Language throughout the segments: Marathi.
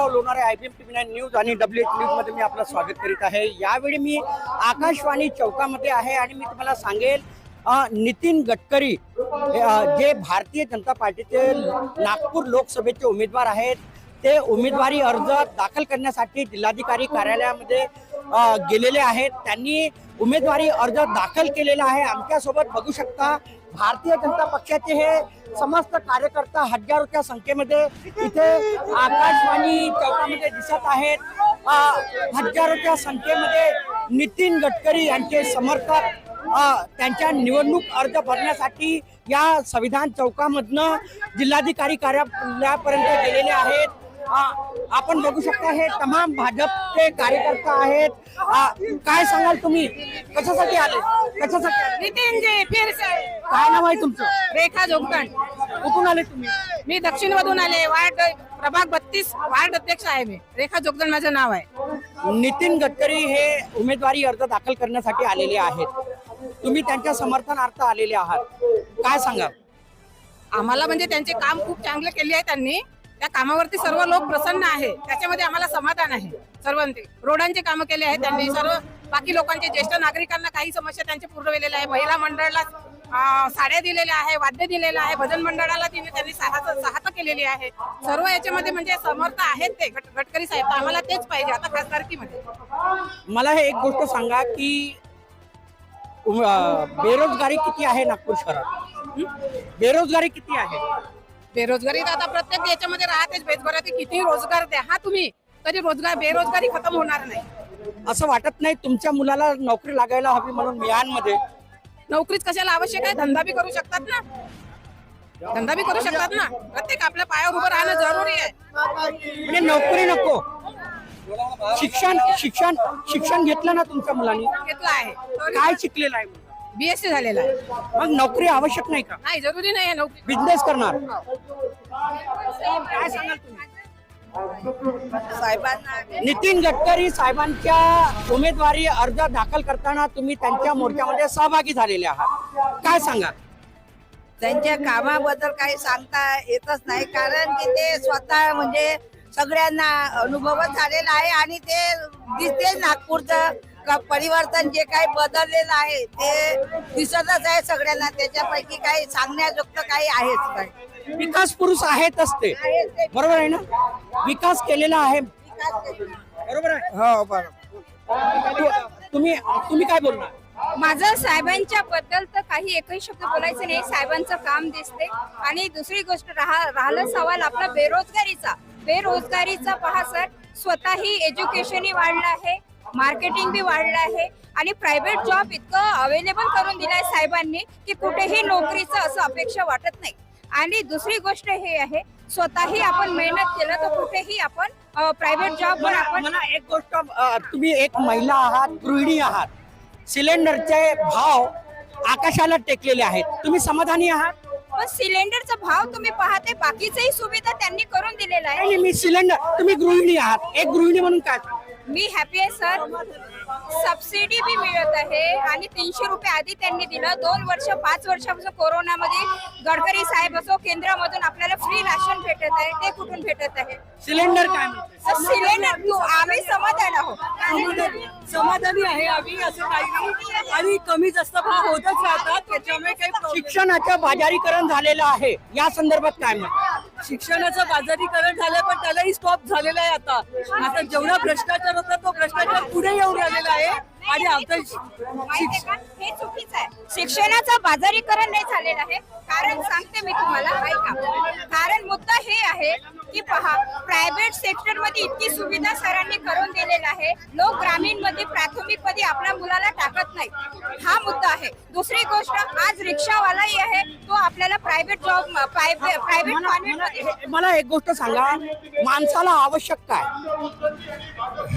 Yashwantrao Lonare I B M T nine news आणि डब्ल्यू एच न्यूजमध्ये मी आपलं स्वागत करीत आहे. यावेळी मी आकाशवाणी चौकामध्ये आहे आणि मी तुम्हाला सांगेल नितीन गडकरी जे भारतीय जनता पार्टीचे नागपूर लोकसभेचे उमेदवार आहेत ते उमेदवारी अर्ज दाखल करण्यासाठी जिल्हाधिकारी कार्यालयामध्ये गेलेले आहेत. त्यांनी उमेदवारी अर्ज दाखल केलेला आहे. आमच्यासोबत बघू शकता भारतीय जनता पक्षाचे हे समस्त कार्यकर्ता हजारोच्या संख्येमध्ये इथे आकाशवाणी चौकामध्ये दिसत आहेत. हजारोच्या संख्येमध्ये नितीन गडकरी यांचे समर्थक त्यांच्या निवडणूक अर्ज भरण्यासाठी या संविधान चौकामधनं जिल्हाधिकारी कार्यालयापर्यंत गेलेले आहेत. आपण बघू शकता हे तमाम भाजपचे कार्यकर्ता आहेत. काय सांगाल तुम्ही? कशासाठी आले? कशासाठी आले? नितीन जी फिर से. काय नाव आहे तुमचं? रेखा जोगदंड कुठून आले तुम्ही? मी दक्षिण मधून आले. वार्ड प्रभाग बत्तीस वार्ड अध्यक्ष आहे मी. रेखा जोगदंड माझं नाव आहे. नितीन गडकरी हे उमेदवारी अर्ज दाखल करण्यासाठी आलेले आहेत. तुम्ही त्यांच्या समर्थनार्थ आलेले आहात. काय सांगा आम्हाला म्हणजे त्यांचे काम खूप चांगले केले आहे त्यांनी. त्या कामावरती सर्व लोक प्रसन्न आहे त्याच्यामध्ये आम्हाला समाधान आहे. सर्वांचे. रोडांचे कामं केले आहेत त्यांनी. सर्व बाकी लोकांचे ज्येष्ठ नागरिकांना काही समस्या त्यांचे पूर्ण केलेल्या आहे महिला मंडळाला साड्या दिलेल्या आहे वाद्य दिलेलं आहे. भजन मंडळाला तिने त्यांनी सहायता केलेली आहे. सर्व याच्यामध्ये म्हणजे समर्थ आहेत ते गडकरी साहेब. आम्हाला तेच पाहिजे आता खासदारकीमध्ये. मला हे एक गोष्ट सांगा की बेरोजगारी किती आहे नागपूर शहरात? बेरोजगारी किती आहे? बेरोजगारी तर आता प्रत्येक याच्यामध्ये राहतेच. बेरोजगारी किती रोजगार द्या. हा तुम्ही. तरी रोजगार बेरोजगारी खतम होणार नाही. असं वाटत नाही तुमच्या मुलाला नोकरी लागायला हवी म्हणून मिहानमध्ये नोकरीच कशाला आवश्यक आहे? धंदा बी करू शकतात ना. धंदा बी करू शकतात ना. प्रत्येक आपल्या पायावर उभं राहणं जरुरी आहे. म्हणजे नोकरी नको. शिक्षण शिक्षण शिक्षण घेतलं ना तुमच्या मुलांनी? घेतलं आहे. काय शिकलेलं आहे? बीएससी झालेला आहे. मग नोकरी आवश्यक नाही का? नाही जरुरी नाही आहे नोकरी. बिझनेस करणार. काय सांगाल तुम्ही? साहेबांना नितीन गडकरी साहेबांच्या उमेदवारी अर्ज दाखल करताना तुम्ही त्यांच्या मोर्चामध्ये सहभागी झालेले आहात. काय सांगा त्यांच्या कामाबद्दल काही सांगता येतच नाही कारण की ते स्वतः म्हणजे सगळ्यांना अनुभवच झालेला आहे आणि ते दिसते नागपूरचं परिवर्तन जे काही बदललेलं आहे ते दिसतच आहे सगळ्यांना. त्याच्यापैकी काही सांगण्याजोगतं काही आहेच काही विकास पुरुष आहेतच ते आहे ते. बरोबर आहे ना? विकास केलेला आहे. बरोबर आहे? हो बरोबर. तुम्ही तुम्ही काय बोलणार? माझं साहेबांच्या बद्दल तर काही एकही शब्द बोलायचं नाही. साहेबांचं काम दिसते. आणि दुसरी गोष्ट राहा राहिलं सवाल आपला बेरोजगारीचा. बेरोजगारीचा पहा सर. स्वतःही एज्युकेशनही वाढलं आहे. मार्केटिंग बी वाढलं आहे. आणि प्रायव्हेट जॉब इतकं अवेलेबल करून दिलाय साहेबांनी की कुठेही नोकरीचं असं अपेक्षा वाटत नाही. आणि दुसरी गोष्ट हे आहे स्वतःही आपण मेहनत केलं तर कुठेही आपण प्रायव्हेट जॉब पण आपण मला एक गोष्ट तुम्ही एक महिला आहात गृहिणी आहात. सिलेंडरचे भाव आकाशाला टेकलेले आहेत. तुम्ही समाधानी आहात? पण सिलेंडरचा भाव तुम्ही पाहते बाकीचंही सुविधा त्यांनी करून दिलेला आहे नाही, मी सिलेंडर तुम्ही गृहिणी आहात. एक गृहिणी म्हणून काय? मी हॅपी आहे सर सबसिडी बी मिळत आहे. आणि तीनशे रुपये आधी त्यांनी दिलं. दोन वर्ष पाच वर्षापासून कोरोनामध्ये गडकरी साहेब असो केंद्रामधून आपल्याला फ्री राशन भेटत आहे. ते कुठून भेटत आहे? सिलेंडर काय म्हणते सिलेंडर तू आम्ही समाधान आहोत. समाधानी आहे आम्ही असं काही नाही. आणि कमी जास्त भाव होतच राहतात. त्याच्यामुळे काही शिक्षणाचं बाजारीकरण झालेलं आहे. या संदर्भात काय मत? शिक्षणाचं बाजारीकरण झालं पण त्यालाही स्टॉप झालेला आहे आता. आता जेवढा भ्रष्टाचार होता तो भ्रष्टाचार पुढे येऊन राहिलेला आहे. आणि आता? हे चुकीचं आहे. शिक्षणाचं बाजारीकरण नाही झालेलं आहे. कारण सांगते मी तुम्हाला ऐका. कारण मुद्दा हे आहे की पहा प्रायव्हेट सेक्टरमध्ये इतकी सुविधा सरांनी करून दिलेला आहे. लोक ग्रामीणमध्ये प्राथमिकमध्ये आपल्या मुलाला टाकत नाही हा मुद्दा आहे. दुसरी गोष्ट आज रिक्षावालाही आहे तो आपल्याला प्रायव्हेट जॉब प्रायव्हेट कॉन्व्हेंट मला एक गोष्ट सांगा. माणसाला आवश्यक काय?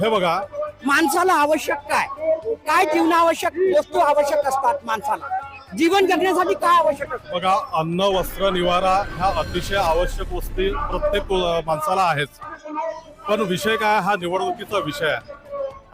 हे बघा. माणसाला आवश्यक काय? काय जीवनावश्यक वस्तू आवश्यक असतात माणसाला? जीवन जगण्यासाठी काय आवश्यक असतं? बघा अन्न वस्त्र निवारा ह्या अतिशय आवश्यक गोष्टी प्रत्येक माणसाला आहेच. पण विषय काय? हा निवडणुकीचा विषय आहे.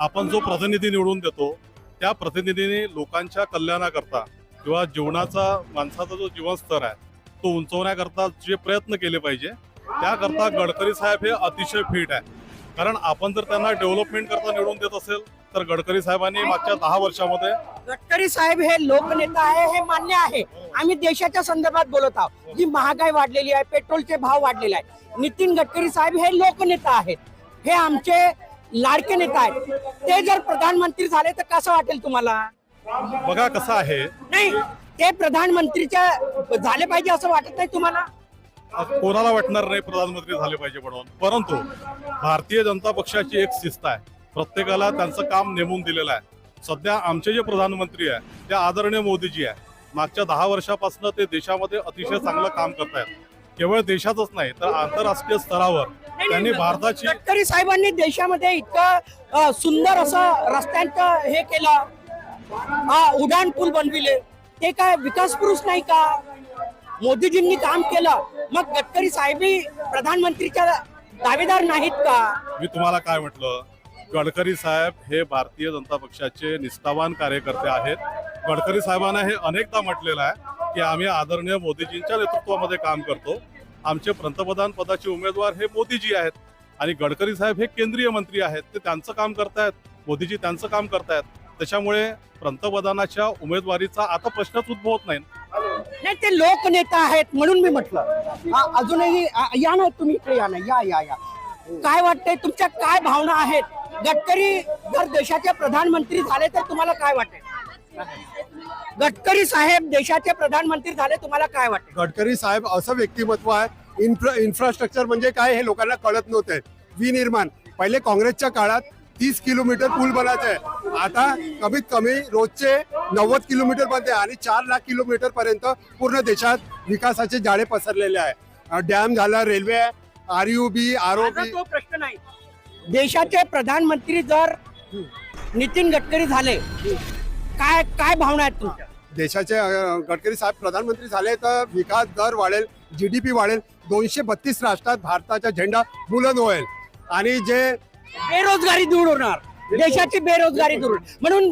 आपण जो प्रतिनिधी निवडून देतो त्या प्रतिनिधीने लोकांच्या कल्याणाकरता किंवा जीवनाचा माणसाचा जो जीवनस्तर आहे तो उंचवण्याकरता जे प्रयत्न केले पाहिजे त्याकरता गडकरी साहेब हे अतिशय फिट आहे. कारण आपण जर त्यांना डेव्हलपमेंट करता निवडून देत असेल तर गडकरी साहेबांनी मागच्या दहा वर्षामध्ये गडकरी साहेब हे लोकनेता आहे हे मान्य आहे. आम्ही देशाच्या संदर्भात बोलत आहोत. जी महागाई वाढलेली आहे पेट्रोलचे भाव वाढलेले आहेत. नितीन गडकरी साहेब हे लोकनेता आहेत. हे आमचे लाडके नेता आहेत. ते जर प्रधानमंत्री झाले तर कसं वाटेल तुम्हाला? बघा कसं आहे. नाही ते प्रधानमंत्रीच्या झाले पाहिजे असं वाटत नाही तुम्हाला? कोणाला वाटणार नाही प्रधानमंत्री झाले पाहिजे म्हणून? परंतु भारतीय जनता पक्षाची एक शिस्त आहे. प्रत्येकाला त्यांचं काम नेमून दिलेलं आहे. सध्या आमचे जे प्रधानमंत्री आहे ते आदरणीय मोदीजी आहे. मागच्या दहा वर्षापासून ते देशामध्ये अतिशय चांगलं काम करत आहेत. केवळ देशातच नाही तर आंतरराष्ट्रीय स्तरावर त्यांनी भारताची गडकरी साहेबांनी देशामध्ये इतकं सुंदर असं रस्त्यांचं हे केलं. उड्डाण पूल बनविले. ते काय विकास पुरुष नाही का? मोदीजींनी काम केलं. मग गडकरी साहेबही प्रधानमंत्रीच्या दावेदार नाहीत का? मी तुम्हाला काय म्हटलं? गडकरी साहेब हे भारतीय जनता पक्षाचे निष्ठावान कार्यकर्ते आहेत. गडकरी साहेबांना हे अनेकदा म्हटलेलं आहे की आम्ही आदरणीय मोदीजींच्या नेतृत्वामध्ये काम करतो. आमचे पंतप्रधान पदाचे उमेदवार हे मोदीजी आहेत आणि गडकरी साहेब हे केंद्रीय मंत्री आहेत. ते त्यांचं काम करतायत. मोदीजी त्यांचं काम करतायत. त्याच्यामुळे पंतप्रधानाच्या उमेदवारीचा आता प्रश्नच उद्भवत नाही. नाही ते लोकनेता आहेत म्हणून मी म्हटलं. अजूनही या ना तुम्ही इकडे या ना. या या या. काय वाटतंय? तुमच्या काय भावना आहेत? गडकरी जर देशाचे प्रधानमंत्री झाले तर तुम्हाला काय वाटेल? गडकरी साहेब देशाचे प्रधानमंत्री झाले तुम्हाला काय वाटेल? गडकरी साहेब असं व्यक्तिमत्व आहे. इन्फ्रा इन्फ्रास्ट्रक्चर म्हणजे काय हे लोकांना कळत नव्हते. विनिर्माण. पहिले काँग्रेसच्या काळात तीस किलोमीटर पूल बनायचे. आता कमीत कमी रोजचे नव्वद किलोमीटर बनते आणि चार लाख किलोमीटर पर्यंत पूर्ण देशात विकासाचे जाळे पसरलेले आहे. डॅम झाला railway R U B R O B प्रश्न नाही. देशाचे प्रधानमंत्री जर नितीन गडकरी झाले काय काय भावना आहेत तुमच्या? देशाचे गडकरी साहेब प्रधानमंत्री झाले तर विकास दर वाढेल जीडीपी वाढेल दोनशे बत्तीस राष्ट्रात भारताचा झेंडा बुलंद होईल. आणि जे बेरोजगारी दूर होणार देशाची बेरोजगारी दूर. म्हणून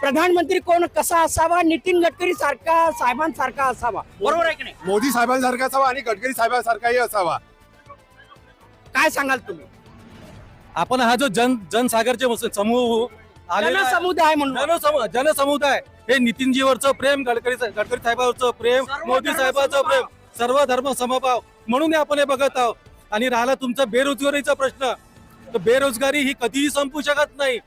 प्रधानमंत्री कोण कसा असावा नितीन गडकरी सारखा साहेबांसारखा असावा बरोबर आहे की नाही? मोदी साहेबांसारखा असावा आणि गडकरी साहेबांसारखाही असावा. काय सांगाल तुम्ही? आपण हा जो जन जनसागरचे समूह आलेला आहे, जनसमुदाय म्हणून. जनसमु- जनसमुदाय. हे नितीनजीवरचं प्रेम गडकरी गडकरी साहेबांवरचं प्रेम सर्व मोदी धर्म साहेबांचं. प्रेम सर्व धर्म समभाव. म्हणून हे आपण हे बघत आहोत. आणि राहिला तुमचा बेरोजगारीचा प्रश्न. तर बेरोजगारी ही कधीही संपू शकत नाही.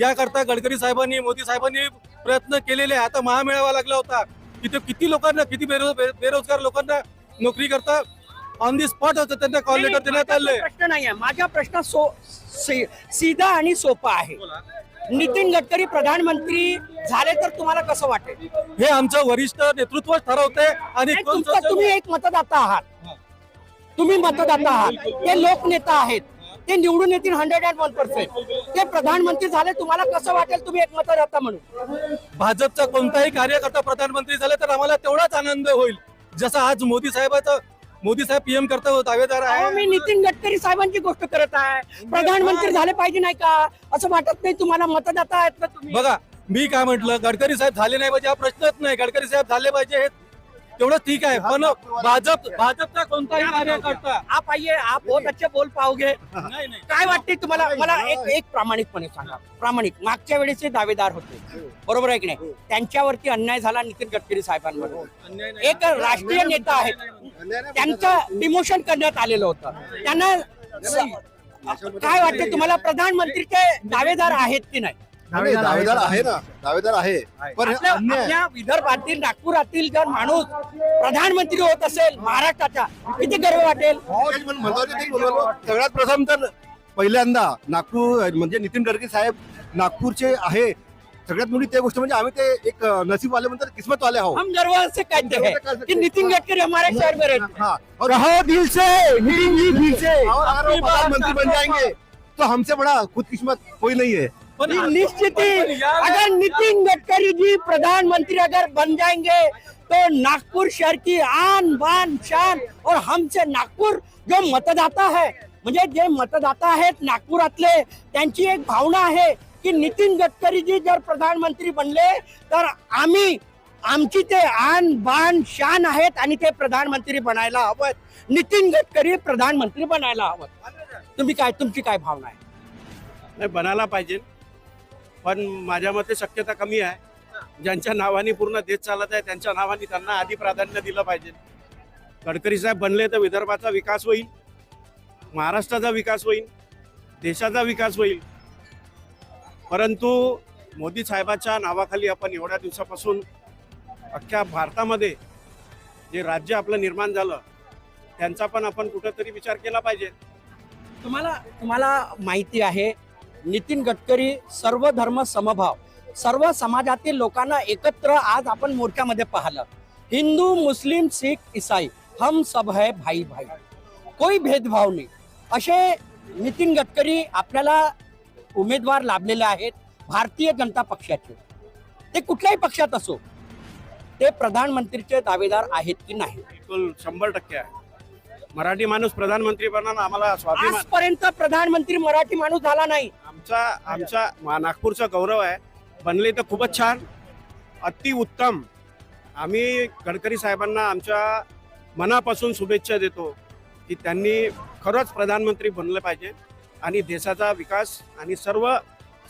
याकरता गडकरी साहेबांनी मोदी साहेबांनी प्रयत्न केलेले आहे. आता महामेळावा लागला होता. तिथे किती लोकांना किती बेरो बे- बेरोजगार लोकांना नोकरी करता ऑन दी स्पॉट होतं त्यांना कॉल लेटर देण्यात आले प्रश्न नाही आहे माझा प्रश्न सो सीधा आणि सोपा आहे. नितीन गडकरी प्रधानमंत्री झाले तर तुम्हाला कसं वाटेल? हे आमचं वरिष्ठ नेतृत्व ठरवते आणि तुम्ही एक मतदाता आहात. तुम्ही मतदाता आहात. ते लोकनेता आहेत. ते निवडून येतील हंड्रेड अँड वन पर्सेंट ते प्रधानमंत्री झाले तुम्हाला कसं वाटेल? तुम्ही एक मतदाता म्हणून. भाजपचा कोणताही कार्यकर्ता प्रधानमंत्री झाले तर आम्हाला तेवढाच आनंद होईल. जसा आज मोदी साहेबाचा मोदी साहेब पीएम करता दावेदार अहो, आहे मी नितीन गडकरी साहेबांची गोष्ट करत आहे. प्रधानमंत्री झाले पाहिजे नाही का? असं वाटत नाही तुम्हाला मतदाता आहेत ना तुम्ही? बघा मी काय म्हंटल गडकरी साहेब झाले नाही पाहिजे हा प्रश्नच नाही. गडकरी साहेब झाले पाहिजे हे तेवढं ठीक आहे पण भाजप भाजपचा कोणताही कार्यकर्ता आप आइए आप बहुत अच्छे बोल पाओगे. नाही नाही. काय वाटते तुम्हाला? मला एक एक प्रामाणिकपणे सांगा. प्रामाणिक. मागच्या वेळेचे दावेदार होते. बरोबर आहे की नाही? त्यांच्यावरती अन्याय झाला नितीन गडकरी साहेबांवर. अन्याय नाही. एक राष्ट्रीय नेता आहेत त्यांचं डिमोशन करण्यात आलेलं होतं. त्यांना काय वाटते तुम्हाला? प्रधानमंत्रीचे दावेदार आहेत की नाही? नाही, दावेदार आहे ना. दावेदार आहे. पण हे आपल्या अन्याय आपल्या विदर्भातील नागपुरातील जर माणूस प्रधानमंत्री होत असेल महाराष्ट्राचा किती गर्व वाटेल? पण महत्वाचं बोललो. सगळ्यात प्रथम तर पहिल्यांदा नागपूर म्हणजे नितीन गडकरी साहेब नागपूरचे आहे. सगळ्यात मोठी ते गोष्ट म्हणजे आम्ही ते एक नसीब वाले म्हणतात किस्मत वाले आहोत. हम गर्व से कहते हैं कि नितिन गडकरी हमारे शहर में रहते हैं। हाँ और रहो दिल से नितिन जी दिल से। और अगर वो प्रधानमंत्री बन जाएंगे तो हमसे बड़ा खुद किस्मत कोई नहीं है। निश्चित ही अगर नितिन गडकरी जी प्रधानमंत्री अगर बन जाएंगे तो नागपुर शहर की आन बान शान और हमसे नागपुर जो मतदाता है म्हणजे जे मतदाता आहेत नागपुरातले त्यांची एक भावना आहे की नितीन गडकरी जी जर प्रधानमंत्री बनले तर आम्ही आमची ते आन बान शान आहेत आणि ते प्रधानमंत्री बनायला हवं. नितीन गडकरी प्रधानमंत्री बनायला हवं. तुम्ही काय तुमची काय भावना आहे? नाही बनायला पाहिजे. पण माझ्या मते शक्यता कमी आहे. ज्यांच्या नावाने पूर्ण देश चालत आहे त्यांच्या नावाने त्यांना आधी प्राधान्य दिलं पाहिजे. गडकरी साहेब बनले तर विदर्भाचा विकास होईल महाराष्ट्राचा विकास होईल देशाचा विकास होईल. परंतु मोदी साहेबाच्या नावाखाली आपण एवढ्या दिवसापासून अख्ख्या भारतामध्ये जे राज्य आपलं निर्माण झालं त्यांचा पण आपण कुठंतरी विचार केला पाहिजे. तुम्हाला तुम्हाला माहिती आहे नितीन गडकरी सर्व धर्म समभाव. सर्व समाजातील लोकांना एकत्र आज आपण मोर्चामध्ये पाहिलं. हिंदू मुस्लिम सिख ईसाई हम सब है भाई भाई. कोई भेदभाव नाही. असे नितीन गडकरी आपल्याला उमेदवार लाभलेले आहेत भारतीय जनता पक्षाचे. ते कुठल्याही पक्षात असो ते प्रधानमंत्रीचे दावेदार आहेत की नाही? बिलकुल शंभर टक्के आहे. मराठी माणूस प्रधानमंत्री बनणं आम्हाला स्वाभिमान आजपर्यंत प्रधानमंत्री मराठी माणूस झाला नाही. आमचा आमचा मा- नागपूरचा गौरव आहे. बनले तर खूपच छान. अति उत्तम. आम्ही गडकरी साहेबांना आमच्या मनापासून शुभेच्छा देतो की त्यांनी खरंच प्रधानमंत्री बनलं पाहिजे आणि देशाचा विकास आणि सर्व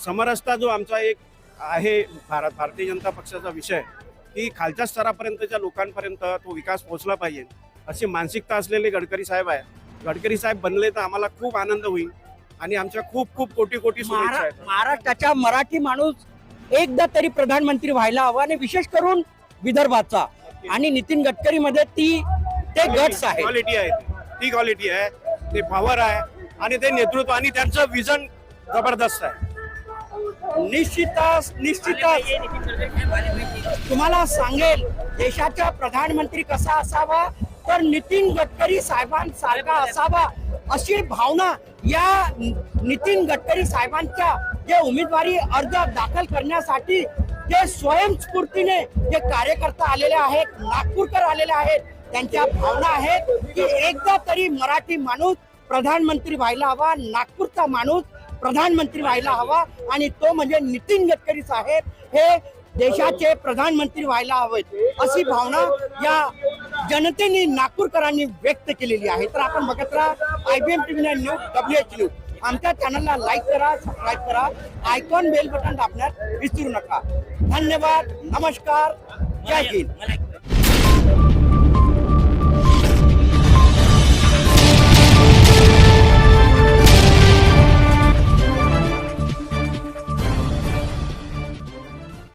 समरसता जो आमचा एक आहे भारत भारतीय जनता पक्षाचा विषय की खालच्या स्तरापर्यंतच्या लोकांपर्यंत तो विकास पोहोचला पाहिजे अशी मानसिकता असलेले गडकरी साहेब आहे. गडकरी साहेब बनले तर आम्हाला खूप आनंद होईल. आणि आमच्या खूप खूप कोटी कोटी शुभेच्छा महारा- आहेत. महाराष्ट्राचा मराठी माणूस एकदा तरी प्रधानमंत्री व्हायला हवा आणि विशेष करून विदर्भाचा. आणि नितीन गडकरी मध्ये ती ते गट्स आहे क्वालिटी आहे ती. ती क्वालिटी आहे. ते पॉवर आहे. आणि ते नेतृत्व आणि त्यांचं विजन जबरदस्त आहे. निश्चितच निश्चितच. तुम्हाला सांगेल देशाचा प्रधानमंत्री कसा असावा? तर नितीन गडकरी साहेबांसारखा असावा. अशी भावना या नितीन गडकरी साहेबांच्या जे उमेदवारी अर्ज दाखल करण्यासाठी जे स्वयंस्फूर्तीने जे कार्यकर्ता आलेले आहेत नागपूरकर आलेले आहेत त्यांच्या भावना आहेत की एकदा तरी मराठी माणूस प्रधानमंत्री व्हायला हवा नागपूरचा माणूस प्रधानमंत्री व्हायला हवा आणि तो म्हणजे नितीन गडकरी साहेब हे देशाचे प्रधानमंत्री व्हायला हवेत अशी भावना या जनतेने नागपूरकरांनी व्यक्त केलेली आहे. तर आपण बघत राहा I B M TV news W H news. आमच्या चॅनलला लाईक करा सबस्क्राईब करा. आयकॉन बेल बटन दाबण्यात विसरू नका. धन्यवाद. नमस्कार. जय हिंद.